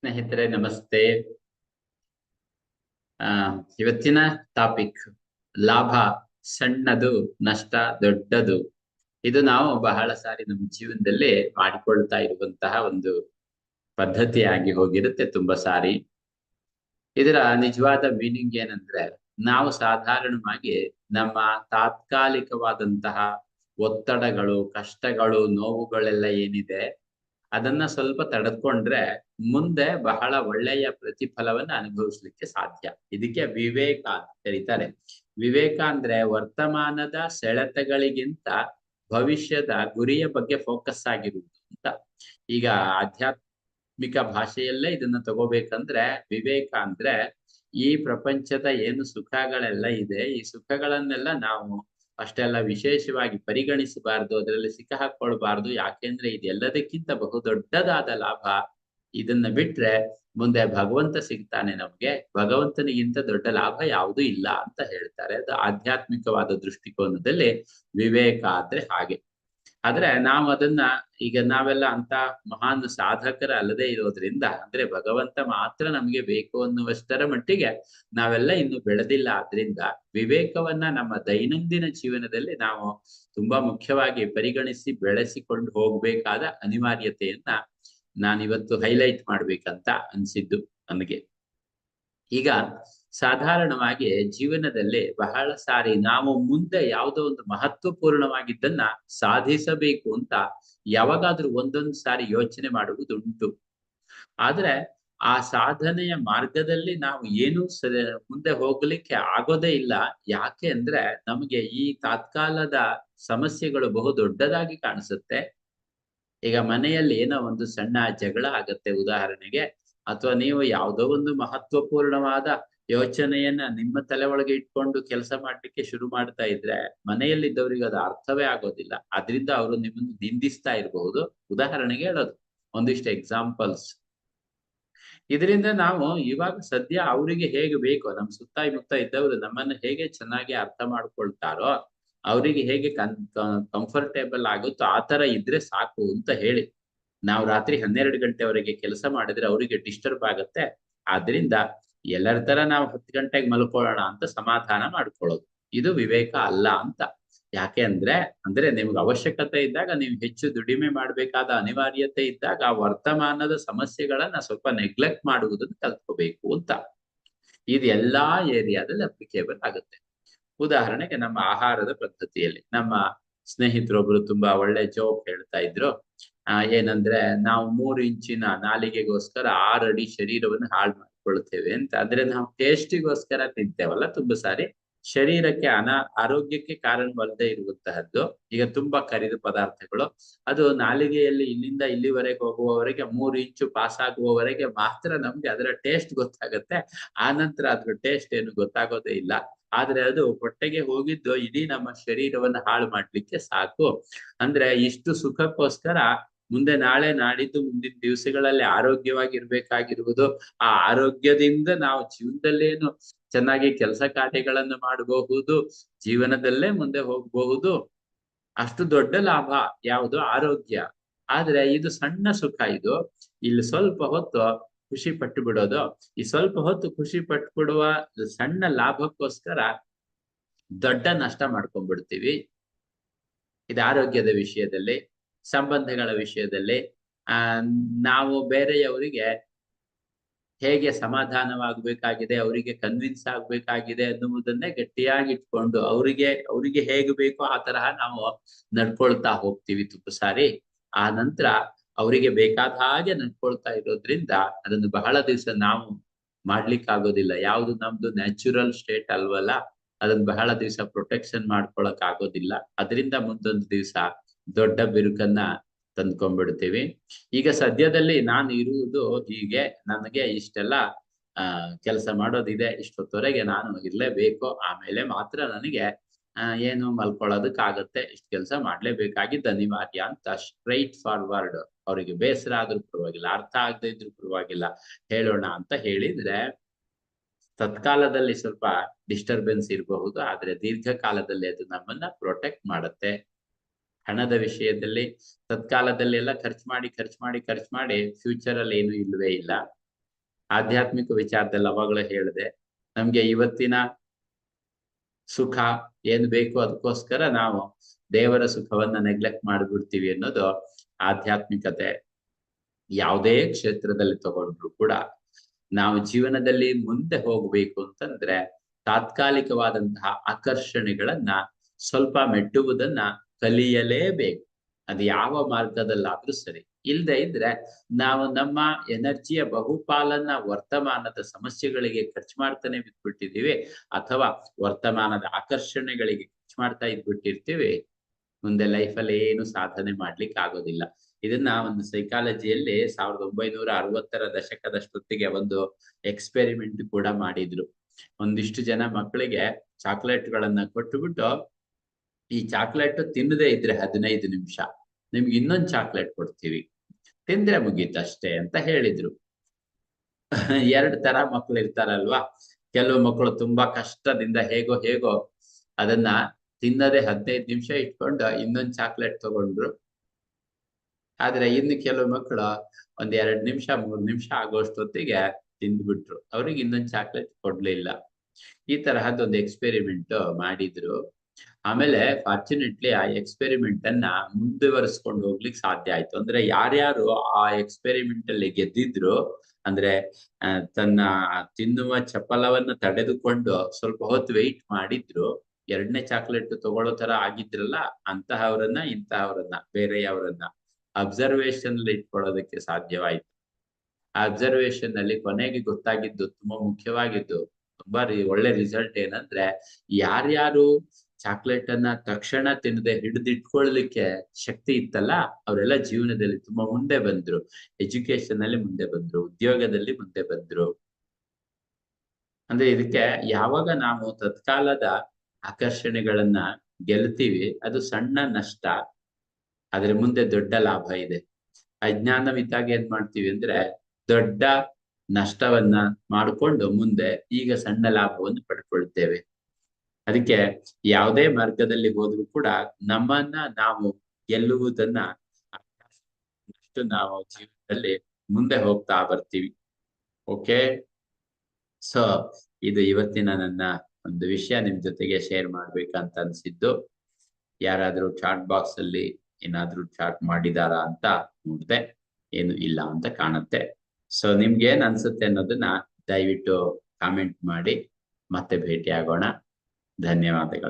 ಸ್ನೇಹಿತರೆ, ನಮಸ್ತೆ. ಆ, ಇವತ್ತಿನ ಟಾಪಿಕ್, ಲಾಭ ಸಣ್ಣದು, ನಷ್ಟ ದೊಡ್ಡದು. ಇದು ನಾವು ಬಹಳ ಸಾರಿ ನಮ್ಮ ಜೀವನದಲ್ಲಿ ಮಾಡಿಕೊಳ್ತಾ ಇರುವಂತಹ ಒಂದು ಪದ್ಧತಿಯಾಗಿ ಹೋಗಿರುತ್ತೆ ತುಂಬಾ ಸಾರಿ. ಇದರ ನಿಜವಾದ ಮೀನಿಂಗ್ ಏನಂದ್ರೆ, ನಾವು ಸಾಧಾರಣವಾಗಿ ನಮ್ಮ ತಾತ್ಕಾಲಿಕವಾದಂತಹ ಒತ್ತಡಗಳು, ಕಷ್ಟಗಳು, ನೋವುಗಳೆಲ್ಲ ಏನಿದೆ ಅದನ್ನ ಸ್ವಲ್ಪ ತಡೆದ್ಕೊಂಡ್ರೆ ಮುಂದೆ ಬಹಳ ಒಳ್ಳೆಯ ಪ್ರತಿಫಲವನ್ನ ಅನುಭವಿಸ್ಲಿಕ್ಕೆ ಸಾಧ್ಯ. ಇದಕ್ಕೆ ವಿವೇಕ ಅಂತ ಕರೀತಾರೆ. ವಿವೇಕ ಅಂದ್ರೆ ವರ್ತಮಾನದ ಸೆಳೆತಗಳಿಗಿಂತ ಭವಿಷ್ಯದ ಗುರಿಯ ಬಗ್ಗೆ ಫೋಕಸ್ ಆಗಿರುವುದು ಅಂತ. ಈಗ ಆಧ್ಯಾತ್ಮಿಕ ಭಾಷೆಯಲ್ಲೇ ಇದನ್ನ ತಗೋಬೇಕಂದ್ರೆ ವಿವೇಕ ಅಂದ್ರೆ ಈ ಪ್ರಪಂಚದ ಏನು ಸುಖಗಳೆಲ್ಲ ಇದೆ, ಈ ಸುಖಗಳನ್ನೆಲ್ಲ ನಾವು ಅಷ್ಟೆಲ್ಲ ವಿಶೇಷವಾಗಿ ಪರಿಗಣಿಸಬಾರ್ದು, ಅದರಲ್ಲಿ ಸಿಕ್ಕ ಹಾಕೊಳ್ಬಾರ್ದು ಯಾಕೆಂದ್ರೆ ಇದೆಲ್ಲದಕ್ಕಿಂತ ಬಹು ದೊಡ್ಡದಾದ ಲಾಭ. ಇದನ್ನ ಬಿಟ್ರೆ ಮುಂದೆ ಭಗವಂತ ಸಿಗ್ತಾನೆ ನಮ್ಗೆ. ಭಗವಂತನಿಗಿಂತ ದೊಡ್ಡ ಲಾಭ ಯಾವುದೂ ಇಲ್ಲ ಅಂತ ಹೇಳ್ತಾರೆ. ಅದು ಆಧ್ಯಾತ್ಮಿಕವಾದ ದೃಷ್ಟಿಕೋನದಲ್ಲಿ ವಿವೇಕ ಆದ್ರೆ ಹಾಗೆ. ಆದ್ರೆ ನಾವು ಅದನ್ನ ಈಗ ನಾವೆಲ್ಲ ಅಂತ ಮಹಾನ್ ಸಾಧಕರ ಅಲ್ಲದೆ ಇರೋದ್ರಿಂದ, ಅಂದ್ರೆ ಭಗವಂತ ಮಾತ್ರ ನಮ್ಗೆ ಬೇಕು ಅನ್ನುವಷ್ಟರ ಮಟ್ಟಿಗೆ ನಾವೆಲ್ಲ ಇನ್ನು ಬೆಳೆದಿಲ್ಲ. ಆದ್ರಿಂದ ವಿವೇಕವನ್ನ ನಮ್ಮ ದೈನಂದಿನ ಜೀವನದಲ್ಲಿ ನಾವು ತುಂಬಾ ಮುಖ್ಯವಾಗಿ ಪರಿಗಣಿಸಿ, ಬೆಳೆಸಿಕೊಂಡು ಹೋಗ್ಬೇಕಾದ ಅನಿವಾರ್ಯತೆಯನ್ನ ನಾನಿವತ್ತು ಹೈಲೈಟ್ ಮಾಡ್ಬೇಕಂತ ಅನ್ಸಿದ್ದು ನನಗೆ. ಈಗ ಸಾಧಾರಣವಾಗಿ ಜೀವನದಲ್ಲಿ ಬಹಳ ಸಾರಿ ನಾವು ಮುಂದೆ ಯಾವುದೋ ಒಂದು ಮಹತ್ವಪೂರ್ಣವಾಗಿದ್ದನ್ನ ಸಾಧಿಸಬೇಕು ಅಂತ ಯಾವಾಗಾದ್ರೂ ಒಂದೊಂದು ಸಾರಿ ಯೋಚನೆ ಮಾಡುವುದುಂಟು. ಆದ್ರೆ ಆ ಸಾಧನೆಯ ಮಾರ್ಗದಲ್ಲಿ ನಾವು ಏನು ಮುಂದೆ ಹೋಗ್ಲಿಕ್ಕೆ ಆಗೋದೇ ಇಲ್ಲ. ಯಾಕೆ ಅಂದ್ರೆ ನಮಗೆ ಈ ತಾತ್ಕಾಲದ ಸಮಸ್ಯೆಗಳು ಬಹು ದೊಡ್ಡದಾಗಿ ಕಾಣಿಸುತ್ತೆ. ಈಗ ಮನೆಯಲ್ಲಿ ಏನೋ ಒಂದು ಸಣ್ಣ ಜಗಳ ಆಗತ್ತೆ ಉದಾಹರಣೆಗೆ, ಅಥವಾ ನೀವು ಯಾವುದೋ ಒಂದು ಮಹತ್ವಪೂರ್ಣವಾದ ಯೋಚನೆಯನ್ನ ನಿಮ್ಮ ತಲೆ ಒಳಗೆ ಇಟ್ಕೊಂಡು ಕೆಲಸ ಮಾಡ್ಲಿಕ್ಕೆ ಶುರು ಮಾಡ್ತಾ ಇದ್ರೆ ಮನೆಯಲ್ಲಿದ್ದವರಿಗೆ ಅದು ಅರ್ಥವೇ ಆಗೋದಿಲ್ಲ. ಅದರಿಂದ ಅವರು ನಿಮ್ಮನ್ನು ನಿಂದಿಸ್ತಾ ಇರಬಹುದು ಉದಾಹರಣೆಗೆ ಹೇಳೋದು. ಒಂದಿಷ್ಟು ಎಕ್ಸಾಂಪಲ್ಸ್ ಇದರಿಂದ ನಾವು ಇವಾಗ ಸದ್ಯ ಅವರಿಗೆ ಹೇಗೆ ಬೇಕೋ ನಮ್ ಸುತ್ತ ಮುತ್ತ ಇದ್ದವರು ನಮ್ಮನ್ನ ಹೇಗೆ ಚೆನ್ನಾಗಿ ಅರ್ಥ ಮಾಡ್ಕೊಳ್ತಾರೋ, ಅವರಿಗೆ ಹೇಗೆ ಕನ್ ಕಂಫರ್ಟೇಬಲ್ ಆಗುತ್ತೋ ಆ ತರ ಇದ್ರೆ ಸಾಕು ಅಂತ ಹೇಳಿ. ನಾವು ರಾತ್ರಿ ಹನ್ನೆರಡು ಗಂಟೆವರೆಗೆ ಕೆಲಸ ಮಾಡಿದ್ರೆ ಅವರಿಗೆ ಡಿಸ್ಟರ್ಬ್ ಆಗತ್ತೆ. ಆದ್ರಿಂದ ಎಲ್ಲರ ತರ ನಾವು ಹತ್ತು ಗಂಟೆಗೆ ಮಲ್ಕೊಳ್ಳೋಣ ಅಂತ ಸಮಾಧಾನ ಮಾಡ್ಕೊಳ್ಳೋದು ಇದು ವಿವೇಕ ಅಲ್ಲ ಅಂತ. ಯಾಕೆ ಅಂದ್ರೆ ಅಂದ್ರೆ ನಿಮ್ಗೆ ಅವಶ್ಯಕತೆ ಇದ್ದಾಗ ನೀವು ಹೆಚ್ಚು ದುಡಿಮೆ ಮಾಡ್ಬೇಕಾದ ಅನಿವಾರ್ಯತೆ ಇದ್ದಾಗ ಆ ವರ್ತಮಾನದ ಸಮಸ್ಯೆಗಳನ್ನ ಸ್ವಲ್ಪ ನೆಗ್ಲೆಕ್ಟ್ ಮಾಡುವುದನ್ನು ಕಲ್ತ್ಕೋಬೇಕು ಅಂತ. ಇದು ಎಲ್ಲಾ ಏರಿಯಾದಲ್ಲಿ ಅಪ್ಲಿಕೇಬಲ್ ಆಗುತ್ತೆ. ಉದಾಹರಣೆಗೆ ನಮ್ಮ ಆಹಾರದ ಪದ್ಧತಿಯಲ್ಲಿ ನಮ್ಮ ಸ್ನೇಹಿತರೊಬ್ರು ತುಂಬಾ ಒಳ್ಳೆ ಜೋಕ್ ಹೇಳ್ತಾ ಇದ್ರು. ಆ, ಏನಂದ್ರೆ ನಾವು ಮೂರು ಇಂಚಿನ ನಾಲಿಗೆಗೋಸ್ಕರ ಆರು ಅಡಿ ಶರೀರವನ್ನು ಹಾಳು ಮಾಡ್ಕೊಳ್ತೇವೆ ಅಂತ. ಅಂದ್ರೆ ನಾವು ಟೇಸ್ಟಿಗೋಸ್ಕರ ತಿಂತೇವಲ್ಲ ತುಂಬಾ ಸಾರಿ. ಶರೀರಕ್ಕೆ ಅನಾ, ಆರೋಗ್ಯಕ್ಕೆ ಕಾರಣವಲ್ಲದೆ ಇರುವಂತಹದ್ದು. ಈಗ ತುಂಬಾ ಕರಿದ ಪದಾರ್ಥಗಳು. ಅದು ನಾಲಿಗೆಯಲ್ಲಿ ಇಲ್ಲಿಂದ ಇಲ್ಲಿವರೆಗೆ ಹೋಗುವವರೆಗೆ ಮೂರು ಇಂಚು ಪಾಸ್ ಆಗುವವರೆಗೆ ಮಾತ್ರ ನಮ್ಗೆ ಅದರ ಟೇಸ್ಟ್ ಗೊತ್ತಾಗುತ್ತೆ. ಆ ನಂತರ ಅದ್ರ ಟೇಸ್ಟ್ ಏನು ಗೊತ್ತಾಗೋದೇ ಇಲ್ಲ. ಆದ್ರೆ ಅದು ಹೊಟ್ಟೆಗೆ ಹೋಗಿದ್ದು ಇಡೀ ನಮ್ಮ ಶರೀರವನ್ನು ಹಾಳು ಮಾಡ್ಲಿಕ್ಕೆ ಸಾಕು. ಅಂದ್ರೆ ಇಷ್ಟು ಸುಖಕ್ಕೋಸ್ಕರ ಮುಂದೆ ನಾಳೆ ನಾಡಿದ್ದು ಮುಂದಿನ ದಿವಸಗಳಲ್ಲಿ ಆರೋಗ್ಯವಾಗಿರ್ಬೇಕಾಗಿರುವುದು. ಆ ಆರೋಗ್ಯದಿಂದ ನಾವು ಜೀವನದಲ್ಲೇನು ಚೆನ್ನಾಗಿ ಕೆಲಸ ಕಾರ್ಯಗಳನ್ನು ಮಾಡಬಹುದು, ಜೀವನದಲ್ಲೇ ಮುಂದೆ ಹೋಗಬಹುದು. ಅಷ್ಟು ದೊಡ್ಡ ಲಾಭ ಯಾವುದು? ಆರೋಗ್ಯ. ಆದ್ರೆ ಇದು ಸಣ್ಣ ಸುಖ ಇದು. ಇಲ್ಲಿ ಸ್ವಲ್ಪ ಹೊತ್ತು ಖುಷಿ ಪಟ್ಟು ಬಿಡೋದು ಈ ಸ್ವಲ್ಪ ಹೊತ್ತು ಖುಷಿ ಪಟ್ಟು ಬಿಡುವ ಸಣ್ಣ ಲಾಭಕ್ಕೋಸ್ಕರ ದೊಡ್ಡ ನಷ್ಟ ಮಾಡ್ಕೊಂಡ್ಬಿಡ್ತೀವಿ. ಇದು ಆರೋಗ್ಯದ ವಿಷಯದಲ್ಲಿ. ಸಂಬಂಧಗಳ ವಿಷಯದಲ್ಲಿ, ಆ, ನಾವು ಬೇರೆಯವರಿಗೆ ಹೇಗೆ ಸಮಾಧಾನವಾಗಬೇಕಾಗಿದೆ, ಅವರಿಗೆ ಕನ್ವಿನ್ಸ್ ಆಗ್ಬೇಕಾಗಿದೆ ಅನ್ನುವುದನ್ನೇ ಗಟ್ಟಿಯಾಗಿ ಇಟ್ಕೊಂಡು ಅವರಿಗೆ ಅವರಿಗೆ ಹೇಗೆ ಬೇಕೋ ಆ ತರಹ ನಾವು ನಡ್ಕೊಳ್ತಾ ಹೋಗ್ತೀವಿ ತುಂಬ ಸಾರಿ. ಆ ನಂತರ ಅವರಿಗೆ ಬೇಕಾದ ಹಾಗೆ ನಡ್ಕೊಳ್ತಾ ಇರೋದ್ರಿಂದ ಅದನ್ನು ಬಹಳ ದಿವಸ ನಾವು ಮಾಡ್ಲಿಕ್ಕಾಗೋದಿಲ್ಲ. ಯಾವುದು ನಮ್ದು ನ್ಯಾಚುರಲ್ ಸ್ಟೇಟ್ ಅಲ್ವಲ್ಲ, ಅದನ್ನ ಬಹಳ ದಿವಸ ಪ್ರೊಟೆಕ್ಷನ್ ಮಾಡ್ಕೊಳಕ್ ಆಗೋದಿಲ್ಲ ಅದರಿಂದ ಮುಂದೊಂದು ದಿವಸ ದೊಡ್ಡ ಬಿರುಕನ್ನ ತಂದ್ಕೊಂಡ್ಬಿಡ್ತೀವಿ. ಈಗ ಸದ್ಯದಲ್ಲಿ ನಾನು ಇರುವುದು ಹೀಗೆ. ನನಗೆ ಇಷ್ಟೆಲ್ಲ, ಆ, ಕೆಲಸ ಮಾಡೋದಿದೆ, ಇಷ್ಟೊತ್ತವರೆಗೆ ನಾನು ಇರ್ಲೇಬೇಕು. ಆಮೇಲೆ ಮಾತ್ರ ನನಗೆ ಏನು ಮಲ್ಕೊಳ್ಳೋದಕ್ಕಾಗತ್ತೆ, ಇಷ್ಟು ಕೆಲಸ ಮಾಡ್ಲೇಬೇಕಾಗಿದ್ದ ಅನಿವಾರ್ಯ ಅಂತ ಸ್ಟ್ರೈಟ್ ಫಾರ್ವರ್ಡ್ ಅವರಿಗೆ ಬೇಸರ ಆದ್ರೂ ಪರವಾಗಿಲ್ಲ, ಅರ್ಥ ಆಗದೆ ಇದ್ರೂ ಪರವಾಗಿಲ್ಲ, ಹೇಳೋಣ ಅಂತ ಹೇಳಿದ್ರೆ, ತತ್ಕಾಲದಲ್ಲಿ ಸ್ವಲ್ಪ ಡಿಸ್ಟರ್ಬೆನ್ಸ್ ಇರಬಹುದು, ಆದ್ರೆ ದೀರ್ಘಕಾಲದಲ್ಲಿ ಅದು ನಮ್ಮನ್ನ ಪ್ರೊಟೆಕ್ಟ್ ಮಾಡುತ್ತೆ. ಹಣದ ವಿಷಯದಲ್ಲಿ ತತ್ಕಾಲದಲ್ಲಿ ಎಲ್ಲ ಖರ್ಚು ಮಾಡಿ ಖರ್ಚು ಮಾಡಿ ಖರ್ಚು ಮಾಡಿ ಫ್ಯೂಚರ್ ಅಲ್ಲಿ ಏನು ಇಲ್ವೇ ಇಲ್ಲ. ಆಧ್ಯಾತ್ಮಿಕ ವಿಚಾರದಲ್ಲಿ ಅವಾಗಲೇ ಹೇಳಿದೆ. ನಮ್ಗೆ ಇವತ್ತಿನ ಸುಖ ಏನ್ ಬೇಕು ಅದಕ್ಕೋಸ್ಕರ ನಾವು ದೇವರ ಸುಖವನ್ನ ನೆಗ್ಲೆಕ್ಟ್ ಮಾಡಿಬಿಡ್ತೀವಿ ಅನ್ನೋದು ಆಧ್ಯಾತ್ಮಿಕತೆ. ಯಾವುದೇ ಕ್ಷೇತ್ರದಲ್ಲಿ ತಗೊಂಡ್ರು ಕೂಡ ನಾವು ಜೀವನದಲ್ಲಿ ಮುಂದೆ ಹೋಗ್ಬೇಕು ಅಂತಂದ್ರೆ ತಾತ್ಕಾಲಿಕವಾದಂತಹ ಆಕರ್ಷಣೆಗಳನ್ನ ಸ್ವಲ್ಪ ಮೆಟ್ಟುವುದನ್ನ ಕಲಿಯಲೇಬೇಕು. ಅದು ಯಾವ ಮಾರ್ಗದಲ್ಲಾದ್ರೂ ಸರಿ. ಇಲ್ಲದೆ ಇದ್ರೆ ನಾವು ನಮ್ಮ ಎನರ್ಜಿಯ ಬಹುಪಾಲನ್ನ ವರ್ತಮಾನದ ಸಮಸ್ಯೆಗಳಿಗೆ ಖರ್ಚು ಮಾಡ್ತಾನೆ ಬಿಟ್ಬಿಟ್ಟಿದೀವಿ ಅಥವಾ ವರ್ತಮಾನದ ಆಕರ್ಷಣೆಗಳಿಗೆ ಖರ್ಚು ಮಾಡ್ತಾ ಇದ್ಬಿಟ್ಟಿರ್ತೀವಿ, ಮುಂದೆ ಲೈಫಲ್ಲಿ ಏನು ಸಾಧನೆ ಮಾಡ್ಲಿಕ್ಕೆ ಆಗೋದಿಲ್ಲ. ಇದನ್ನ ಒಂದು ಸೈಕಾಲಜಿಯಲ್ಲಿ ಸಾವಿರದ ಒಂಬೈನೂರ ಅರವತ್ತರ ದಶಕದಷ್ಟೊತ್ತಿಗೆ ಒಂದು ಎಕ್ಸ್ಪೆರಿಮೆಂಟ್ ಕೂಡ ಮಾಡಿದ್ರು. ಒಂದಿಷ್ಟು ಜನ ಮಕ್ಕಳಿಗೆ ಚಾಕ್ಲೇಟ್ಗಳನ್ನ ಕೊಟ್ಟುಬಿಟ್ಟು ಈ ಚಾಕ್ಲೇಟ್ ತಿನ್ನದೇ ಇದ್ರೆ ಹದಿನೈದು ನಿಮಿಷ. ನಿಮ್ಗೆ ಇನ್ನೊಂದು ಚಾಕ್ಲೇಟ್ ಕೊಡ್ತೀವಿ. ತಿಂದ್ರೆ ಮುಗೀತಷ್ಟೇ ಅಂತ ಹೇಳಿದ್ರು. ಎರಡು ತರ ಮಕ್ಳು ಇರ್ತಾರಲ್ವಾ? ಕೆಲವು ಮಕ್ಕಳು ತುಂಬಾ ಕಷ್ಟದಿಂದ ಹೇಗೋ ಹೇಗೋ ಅದನ್ನ ತಿನ್ನದೆ ಹದಿನೈದು ನಿಮಿಷ ಇಟ್ಕೊಂಡು ಇನ್ನೊಂದು ಚಾಕ್ಲೇಟ್ ತಗೊಂಡ್ರು. ಆದ್ರೆ ಇನ್ನು ಕೆಲವು ಮಕ್ಕಳು ಒಂದ್ ಎರಡ್ ನಿಮಿಷ, ಮೂರ್ ನಿಮಿಷ ಆಗೋಷ್ಟೊತ್ತಿಗೆ ತಿಂದ್ಬಿಟ್ರು. ಅವ್ರಿಗೆ ಇನ್ನೊಂದು ಚಾಕ್ಲೇಟ್ ಕೊಡ್ಲಿಲ್ಲ. ಈ ತರಹದ ಒಂದು ಎಕ್ಸ್ಪೆರಿಮೆಂಟ್ ಮಾಡಿದ್ರು. ಆಮೇಲೆ ಫಾರ್ಚುನೇಟ್ಲಿ ಆ ಎಕ್ಸ್ಪೆರಿಮೆಂಟ್ ಅನ್ನ ಮುಂದುವರಿಸ್ಕೊಂಡು ಹೋಗ್ಲಿಕ್ಕೆ ಸಾಧ್ಯ ಆಯ್ತು. ಅಂದ್ರೆ ಯಾರ್ಯಾರು ಆ ಎಕ್ಸ್ಪೆರಿಮೆಂಟ್ ಅಲ್ಲಿ ಗೆದ್ದಿದ್ರು, ಅಂದ್ರೆ ತನ್ನ ತಿನ್ನುವ ಚಪ್ಪಲವನ್ನ ತಡೆದುಕೊಂಡು ಸ್ವಲ್ಪ ಹೊತ್ತು ವೆಯ್ಟ್ ಮಾಡಿದ್ರು, ಎರಡನೇ ಚಾಕ್ಲೇಟ್ ತಗೊಳ್ಳೋ ತರ ಆಗಿದ್ರಲ್ಲ, ಅಂತಹವ್ರನ್ನ, ಇಂತಹವರನ್ನ ಬೇರೆಯವರನ್ನ ಅಬ್ಸರ್ವೇಷನ್ ಅಲ್ಲಿ ಇಟ್ಕೊಳ್ಳೋದಕ್ಕೆ ಸಾಧ್ಯವಾಯ್ತು. ಆ ಅಬ್ಸರ್ವೇಷನ್ ಅಲ್ಲಿ ಕೊನೆಗೆ ಗೊತ್ತಾಗಿದ್ದು ತುಂಬಾ ಮುಖ್ಯವಾಗಿದ್ದು, ತುಂಬಾ ಒಳ್ಳೆ ರಿಸಲ್ಟ್ ಏನಂದ್ರೆ, ಯಾರ್ಯಾರು ಚಾಕ್ಲೇಟ್ ಅನ್ನ ತಕ್ಷಣ ತಿನ್ನದೆ ಹಿಡಿದಿಟ್ಕೊಳ್ಲಿಕ್ಕೆ ಶಕ್ತಿ ಇತ್ತಲ್ಲ, ಅವರೆಲ್ಲ ಜೀವನದಲ್ಲಿ ತುಂಬಾ ಮುಂದೆ ಬಂದ್ರು. ಎಜುಕೇಶನ್ ಅಲ್ಲಿ ಮುಂದೆ ಬಂದ್ರು, ಉದ್ಯೋಗದಲ್ಲಿ ಮುಂದೆ ಬಂದ್ರು. ಅಂದ್ರೆ ಇದಕ್ಕೆ ಯಾವಾಗ ನಾವು ತತ್ಕಾಲದ ಆಕರ್ಷಣೆಗಳನ್ನ ಗೆಲ್ತೀವಿ, ಅದು ಸಣ್ಣ ನಷ್ಟ. ಆದ್ರೆ ಮುಂದೆ ದೊಡ್ಡ ಲಾಭ ಇದೆ. ಅಜ್ಞಾನವಿದ್ದಾಗ ಏನ್ ಮಾಡ್ತೀವಿ ಅಂದ್ರೆ ದೊಡ್ಡ ನಷ್ಟವನ್ನ ಮಾಡಿಕೊಂಡು ಮುಂದೆ ಈಗ ಸಣ್ಣ ಲಾಭವನ್ನು ಪಡ್ಕೊಳ್ತೇವೆ. ಅದಕ್ಕೆ ಯಾವುದೇ ಮಾರ್ಗದಲ್ಲಿ ಹೋದ್ರು ಕೂಡ ನಮ್ಮನ್ನ ನಾವು ಗೆಲ್ಲುವುದನ್ನ ಅಷ್ಟು ನಾವು ಜೀವನದಲ್ಲಿ ಮುಂದೆ ಹೋಗ್ತಾ ಬರ್ತೀವಿ. ಓಕೆ ಸೊ ಇದು ಇವತ್ತಿನ ನನ್ನ ಒಂದು ವಿಷಯ ನಿಮ್ ಜೊತೆಗೆ ಶೇರ್ ಮಾಡ್ಬೇಕಂತ ಅನ್ಸಿದ್ದು, ಯಾರಾದ್ರೂ ಚಾಟ್ ಬಾಕ್ಸ್ ಅಲ್ಲಿ ಏನಾದ್ರೂ ಚಾಟ್ ಮಾಡಿದಾರಾ ಅಂತ ನೋಡ್ದೆ, ಏನು ಇಲ್ಲ ಅಂತ ಕಾಣುತ್ತೆ. ಸೊ ನಿಮ್ಗೆ ಏನ್ ಅನ್ಸುತ್ತೆ ಅನ್ನೋದನ್ನ ದಯವಿಟ್ಟು ಕಾಮೆಂಟ್ ಮಾಡಿ, ಮತ್ತೆ ಭೇಟಿ ಆಗೋಣ ಧನ್ಯವಾದಗಳು